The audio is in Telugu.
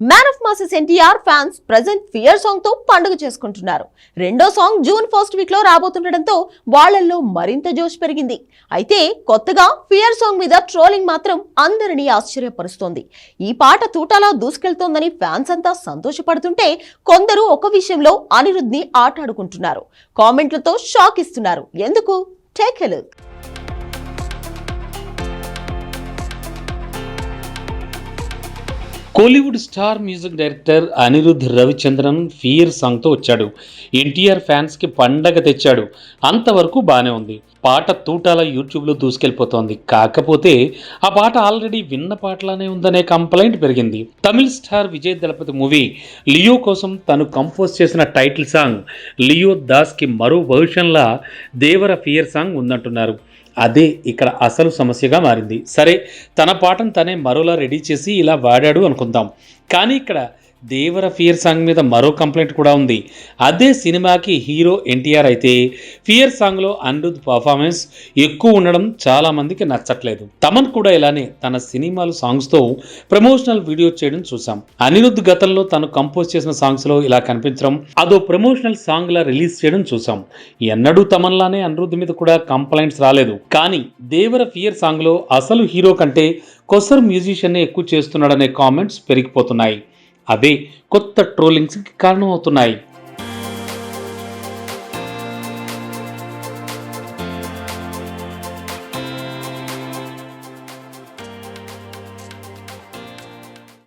Man of masses NTR fans present fear సాంగ్తో పండుగ చేసుకుంటున్నారు. రెండో సాంగ్ జూన్ ఫస్ట్ వీక్లో రాబోతుండటంతో వాళ్ళల్లో మరింత జోష్ పెరిగింది. అయితే కొత్తగా ఫియర్ సాంగ్ మీద ట్రోలింగ్ మాత్రం అందరినీ ఆశ్చర్యపరుస్తోంది. ఈ పాట తూటాలా దూసుకెళ్తోందని ఫ్యాన్స్ అంతా సంతోషపడుతుంటే కొందరు ఒక విషయంలో అనిరుద్ని ఆటాడుకుంటున్నారు. కామెంట్లతో షాక్ ఇస్తున్నారు. ఎందుకు? Take a look Kollywood star music director Anirudh Ravichandran fear సాంగ్తో వచ్చాడు. ఎన్టీఆర్ ఫ్యాన్స్కి పండగ తెచ్చాడు. అంతవరకు బాగానే ఉంది. పాట తూటాల యూట్యూబ్లో దూసుకెళ్ళిపోతోంది. కాకపోతే ఆ పాట ఆల్రెడీ విన్న పాటలానే ఉందనే కంప్లైంట్ పెరిగింది. Tamil star Vijay Thalapathy movie Leo కోసం తను కంపోజ్ చేసిన టైటిల్ సాంగ్ లియో దాస్కి మరో వర్షన్లా దేవర ఫియర్ సాంగ్ ఉందంటున్నారు. అదే ఇక్కడ అసలు సమస్యగా మారింది. సరే తన పాటను తనే మరోలా రెడీ చేసి ఇలా వాడాడు అనుకుందాం. కానీ ఇక్కడ దేవర ఫియర్ సాంగ్ మీద మరో కంప్లైంట్ కూడా ఉంది. అదే సినిమాకి హీరో ఎన్టీఆర్ అయితే ఫియర్ సాంగ్లో అనిరుద్ పర్ఫార్మెన్స్ ఎక్కువ ఉండడం చాలా మందికి నచ్చట్లేదు. తమన్ కూడా ఇలానే తన సినిమాలు సాంగ్స్తో ప్రమోషనల్ వీడియో చేయడం చూసాం అనిరుద్ గతంలో తను కంపోజ్ చేసిన సాంగ్స్లో ఇలా కనిపించడం అదో ప్రమోషనల్ సాంగ్లా రిలీజ్ చేయడం చూసాం ఎన్నడూ తమన్లానే అనిరుద్ మీద కూడా కంప్లైంట్స్ రాలేదు. కానీ దేవర ఫియర్ సాంగ్లో అసలు హీరో కంటే కొసర్ మ్యూజిషియన్నే ఎక్కువ చేస్తున్నాడనే కామెంట్స్ పెరిగిపోతున్నాయి. అవే కొత్త ట్రోలింగ్స్కి కారణమవుతున్నాయి.